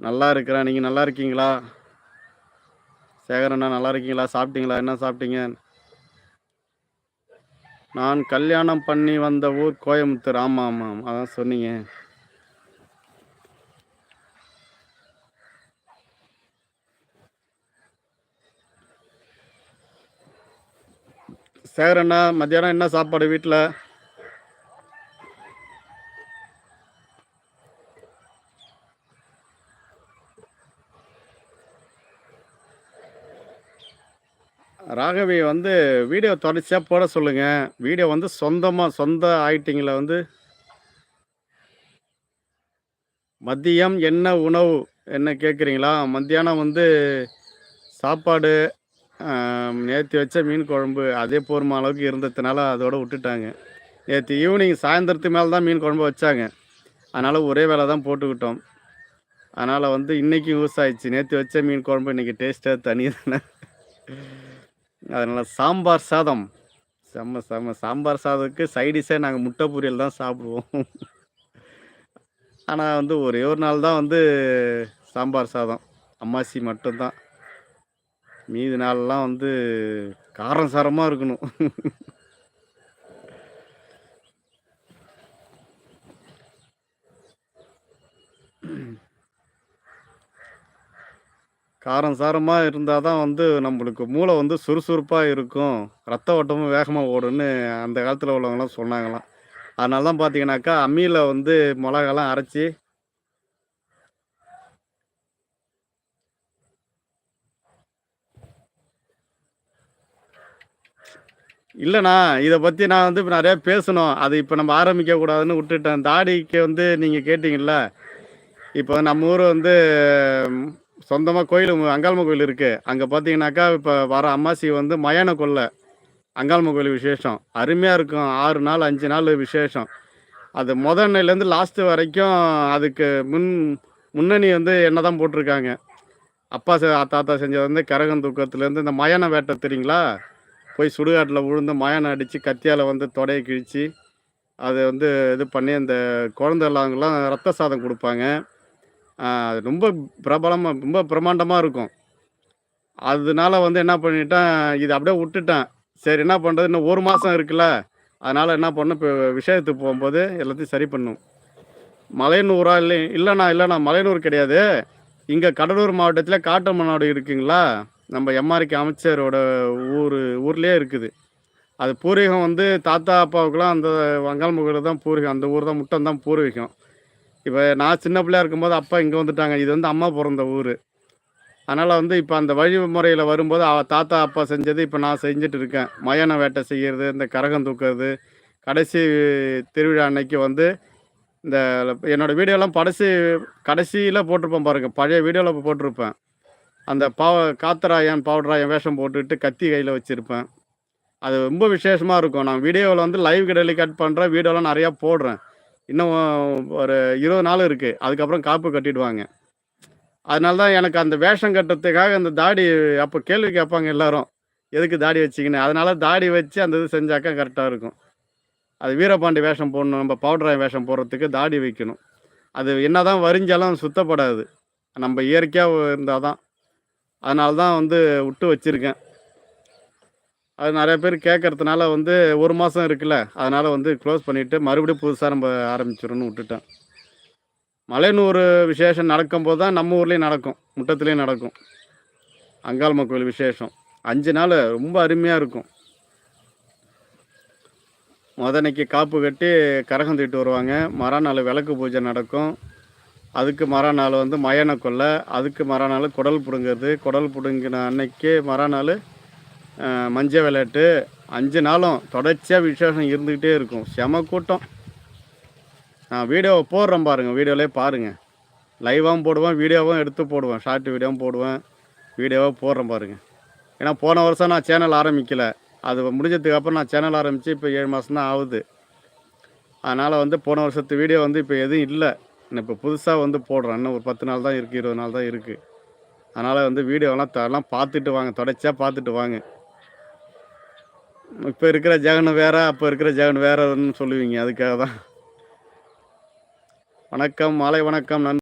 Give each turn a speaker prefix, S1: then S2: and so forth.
S1: நல்லா இருக்கிறேன் நீங்கள் நல்லா இருக்கீங்களா? சேகரண்ணா நல்லா இருக்கீங்களா? சாப்பிட்டீங்களா? என்ன சாப்பிட்டீங்க? நான் கல்யாணம் பண்ணி வந்த ஊர் கோயம்புத்தூர். ஆமாம் ஆமாம் அதான் சொன்னீங்க. சேகரண்ணா மத்தியானம் என்ன சாப்பாடு வீட்டில் ராகவி வந்து வீடியோ தொடர்ச்சியாக போட சொல்லுங்கள் வீடியோ வந்து சொந்தமாக சொந்த ஆயிட்டிங்கில் வந்து. மதியம் என்ன உணவு என்ன கேட்குறீங்களா மத்தியானம் வந்து சாப்பாடு நேற்று வச்ச மீன் குழம்பு. அதே போர்மா அளவுக்கு இருந்ததுனால அதோட விட்டுட்டாங்க. நேற்று ஈவினிங் சாயந்தரத்துக்கு மேலே தான் மீன் குழம்பு வச்சாங்க. அதனால் ஒரே வேலை தான் போட்டுக்கிட்டோம். அதனால் வந்து இன்றைக்கி யூஸ் ஆயிடுச்சு. நேற்று வச்ச மீன் குழம்பு இன்றைக்கி டேஸ்ட்டாக தனி தானே. அதனால் சாம்பார் சாதம். செம்ம செம்ம. சாம்பார் சாதத்துக்கு சைடிஷே நாங்கள் முட்டை பொரியல் தான் சாப்பிடுவோம். ஆனால் வந்து ஒரே ஒரு நாள் தான் வந்து சாம்பார் சாதம். அம்மாசி மட்டும்தான். மீதி நாள்லாம் வந்து காரம் சாரமாக இருக்கணும். காரம் சாரமாக இருந்தால் தான் வந்து நம்மளுக்கு மூளை வந்து சுறுசுறுப்பாக இருக்கும். ரத்த ஓட்டமும் வேகமாக ஓடுன்னு அந்த காலத்தில் உள்ளவங்களாம் சொன்னாங்களாம். அதனால தான் பார்த்தீங்கன்னாக்கா அம்மியில் வந்து மிளகாலாம் அரைச்சி இல்லைண்ணா இதை பற்றி நான் வந்து இப்போ நிறையா பேசணும். அது இப்போ நம்ம ஆரம்பிக்க கூடாதுன்னு விட்டுட்டேன். தாடிக்கு வந்து நீங்கள் கேட்டிங்கல்ல இப்போ நம்ம ஊர் வந்து சொந்தமாக கோயில் அங்காள்ம கோயில் இருக்குது அங்கே பார்த்தீங்கன்னாக்கா இப்போ வர அம்மாசி வந்து மயான கொள்ளை அங்காள்ம கோயில் விசேஷம். அருமையாக இருக்கும். ஆறு நாள் அஞ்சு நாள் விசேஷம். அது முதன்னையிலேருந்து லாஸ்ட்டு வரைக்கும் அதுக்கு முன் முன்னணி வந்து என்ன தான் போட்டிருக்காங்க. அப்பா செ தாத்தா செஞ்சது வந்து கரகம் தூக்கத்துலேருந்து இந்த மயான வேட்டை தெரியுங்களா? போய் சுடுகாட்டில் விழுந்து மயானம் அடித்து கத்தியால் வந்து தொடையை கிழித்து அதை வந்து இது பண்ணி அந்த குழந்தை இல்லாதவங்களாம் ரத்த சாதம் கொடுப்பாங்க. ரொம்ப பிரபலமாக ரொம்ப பிரமாண்டமாக இருக்கும். அதனால வந்து என்ன பண்ணிட்டேன் இது அப்படியே விட்டுட்டேன். சரி என்ன பண்ணுறது இன்னும் ஒரு மாதம் இருக்குல்ல. அதனால் என்ன பண்ண இப்போ விஷயத்துக்கு போகும்போது எல்லாத்தையும் சரி பண்ணும். மலையனூரா இல்லை இல்லைண்ணா இல்லைண்ணா மலையனூர் கிடையாது. இங்கே கடலூர் மாவட்டத்தில் காட்டமநாடு இருக்குங்களா? நம்ம எம்ஆர்கே அமைச்சரோட ஊர் ஊர்லேயே இருக்குது. அது பூர்வீகம் வந்து தாத்தா அப்பாவுக்குலாம் அந்த வங்காள முகர் தான் பூர்வீகம். அந்த ஊர் தான் முட்டம் தான் பூர்வீகம். இப்போ நான் சின்ன பிள்ளையா இருக்கும்போது அப்பா இங்கே வந்துட்டாங்க. இது வந்து அம்மா பிறந்த ஊர். அதனால் வந்து இப்போ அந்த வழிமுறையில் வரும்போது அவ தாத்தா அப்பா செஞ்சது இப்போ நான் செஞ்சுட்டு இருக்கேன். மயான வேட்டை செய்கிறது இந்த கரகம் தூக்குறது கடைசி திருவிழா அன்னைக்கு வந்து இந்த என்னோடய வீடியோலாம் படைசி கடைசியில் போட்டிருப்பேன் பாருங்கள் பழைய வீடியோவில் போட்டிருப்பேன். அந்த பாவ காத்தராயன் பவுடராயன் வேஷம் போட்டுட்டு கத்தி கையில் வச்சுருப்பேன். அது ரொம்ப விசேஷமாக இருக்கும். நான் வீடியோவில் வந்து லைவ் கிடையாது கட் பண்ணுறேன் வீடியோலாம் நிறையா போடுறேன். இன்னும் ஒரு இருபது நாள் இருக்குது அதுக்கப்புறம் காப்பு கட்டிடுவாங்க. அதனால தான் எனக்கு அந்த வேஷம் கட்டுறதுக்காக அந்த தாடி அப்போ கேள்வி கேட்பாங்க எல்லாரும். எதுக்கு தாடி வச்சிங்கன்னு அதனால தாடி வச்சு அந்த இது செஞ்சாக்கா கரெக்டாக இருக்கும். அது வீரபாண்டி வேஷம் போடணும். நம்ம பவுடராய் வேஷம் போடுறதுக்கு தாடி வைக்கணும். அது என்ன தான் வரிஞ்சாலும் சுத்தப்படாது. நம்ம இயற்கையாக இருந்தால் தான் அதனால தான் வந்து விட்டு வச்சுருக்கேன். அது நிறைய பேர் கேட்கறதுனால வந்து ஒரு மாதம் இருக்குல்ல அதனால் வந்து க்ளோஸ் பண்ணிவிட்டு மறுபடியும் புதுசாக நம்ம ஆரம்பிச்சிடணும்னு விட்டுட்டேன். மலையனூர் விசேஷம் நடக்கும்போது தான் நம்ம ஊர்லேயும் நடக்கும் முட்டத்துலேயும் நடக்கும். அங்காளம்ம கோயில் விசேஷம். அஞ்சு நாள் ரொம்ப அருமையாக இருக்கும். முதனைக்கு காப்பு கட்டி கரகம் தீட்டு வருவாங்க. மறுநாள் விளக்கு பூஜை நடக்கும். அதுக்கு மறுநாள் வந்து மயான கொள்ளை அதுக்கு மறுநாள் குடல் பிடுங்கிறது. குடல் பிடுங்கின அன்னைக்கு மறுநாள் மஞ்ச விளையாட்டு. அஞ்சு நாளும் தொடர்ச்சியாக விசேஷம் இருந்துக்கிட்டே இருக்கும். செம கூட்டம். நான் வீடியோவை போடுறேன் பாருங்கள் வீடியோவிலே பாருங்கள் லைவாகவும் போடுவேன் வீடியோவும் எடுத்து போடுவேன். ஷார்ட் வீடியோவும் போடுவேன் வீடியோவாக போடுறேன் பாருங்கள் ஏன்னா போன வருஷம் நான் சேனல் ஆரம்பிக்கலை. அது முடிஞ்சதுக்கப்புறம் நான் சேனல் ஆரம்பித்து இப்போ ஏழு மாதம் தான் ஆகுது. அதனால் வந்து போன வருஷத்து வீடியோ வந்து இப்போ எதுவும் இல்லை. நான் இப்போ புதுசாக வந்து போடுறேன். இன்னும் ஒரு பத்து நாள் தான் இருக்குது இருபது நாள் தான் இருக்குது அதனால் வந்து வீடியோலாம் எல்லாம் பார்த்துட்டு வாங்க. தொடர்ச்சியாக பார்த்துட்டு வாங்க. இப்போ இருக்கிற ஜெகன் வேற அப்போ இருக்கிற ஜெகன் வேறன்னு சொல்லுவீங்க அதுக்காக தான் வணக்கம் மாலை வணக்கம் நன்றி.